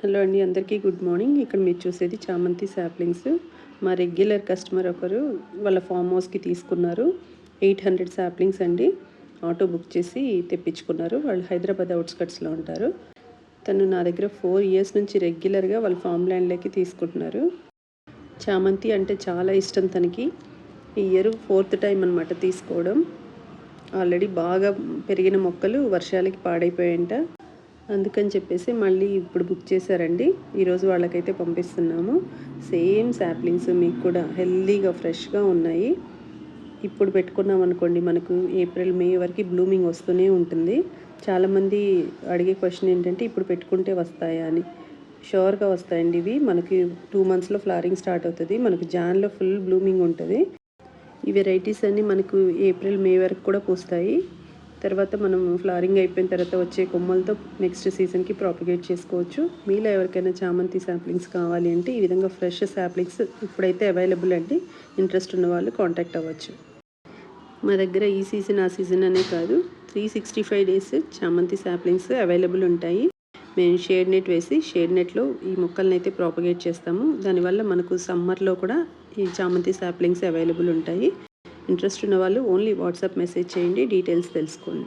Hello అండి అందరికీ good morning. ఇక్కడ మీరు చూసేది చామంతి శాప్లింగ్స్ మా రెగ్యులర్ కస్టమర్ ఒకరు వాళ్ళ ఫామ్ హౌస్కి తీసుకున్నారు. ఎయిట్ హండ్రెడ్ శాప్లింగ్స్ అండి. ఆటో బుక్ చేసి తెప్పించుకున్నారు. వాళ్ళు హైదరాబాద్ అవుట్స్కట్స్లో ఉంటారు. తను నా దగ్గర ఫోర్ ఇయర్స్ నుంచి రెగ్యులర్గా వాళ్ళ ఫామ్ ల్యాండ్లోకి తీసుకుంటున్నారు. చామంతి అంటే చాలా ఇష్టం తనకి. ఈ ఇయర్ ఫోర్త్ టైం అనమాట తీసుకోవడం. ఆల్రెడీ బాగా పెరిగిన మొక్కలు వర్షాలకి పాడైపోయాయంట. అందుకని చెప్పేసి మళ్ళీ ఇప్పుడు బుక్ చేశారండి. ఈరోజు వాళ్ళకైతే పంపిస్తున్నాము. సేమ్ శాప్లింగ్స్ మీకు కూడా హెల్దీగా ఫ్రెష్గా ఉన్నాయి. ఇప్పుడు పెట్టుకున్నాం అనుకోండి మనకు ఏప్రిల్ మే వరకు బ్లూమింగ్ వస్తూనే ఉంటుంది. చాలామంది అడిగే క్వశ్చన్ ఏంటంటే ఇప్పుడు పెట్టుకుంటే వస్తాయా? అని. షూర్గా వస్తాయండి ఇవి. మనకి టూ మంత్స్లో ఫ్లవరింగ్ స్టార్ట్ అవుతుంది. మనకు జాన్లో ఫుల్ బ్లూమింగ్ ఉంటుంది. ఈ వెరైటీస్ అన్నీ మనకు ఏప్రిల్ మే వరకు కూడా పూస్తాయి. తర్వాత మనం ఫ్లవరింగ్ అయిపోయిన తర్వాత వచ్చే కొమ్మలతో నెక్స్ట్ సీజన్కి ప్రాపగేట్ చేసుకోవచ్చు. మీలో ఎవరికైనా చామంతి శాప్లింగ్స్ కావాలి అంటే ఈ విధంగా ఫ్రెష్ శాప్లింగ్స్ ఇప్పుడైతే అవైలబుల్ అండి. ఇంట్రెస్ట్ ఉన్న వాళ్ళు కాంటాక్ట్ అవ్వచ్చు. మా దగ్గర ఈ సీజన్ ఆ సీజన్ అనే కాదు. త్రీ సిక్స్టీ ఫైవ్ డేస్ చామంతి శాప్లింగ్స్ అవైలబుల్ ఉంటాయి. మేము షేడ్ నెట్ వేసి షేడ్ నెట్లో ఈ మొక్కలను అయితే ప్రాపగేట్ చేస్తాము. దానివల్ల మనకు సమ్మర్లో కూడా ఈ చామంతి శాప్లింగ్స్ అవైలబుల్ ఉంటాయి. ఇంట్రెస్ట్ ఉన్న వాళ్ళు ఓన్లీ వాట్సాప్ మెసేజ్ చేయండి డీటెయిల్స్ తెలుసుకోండి.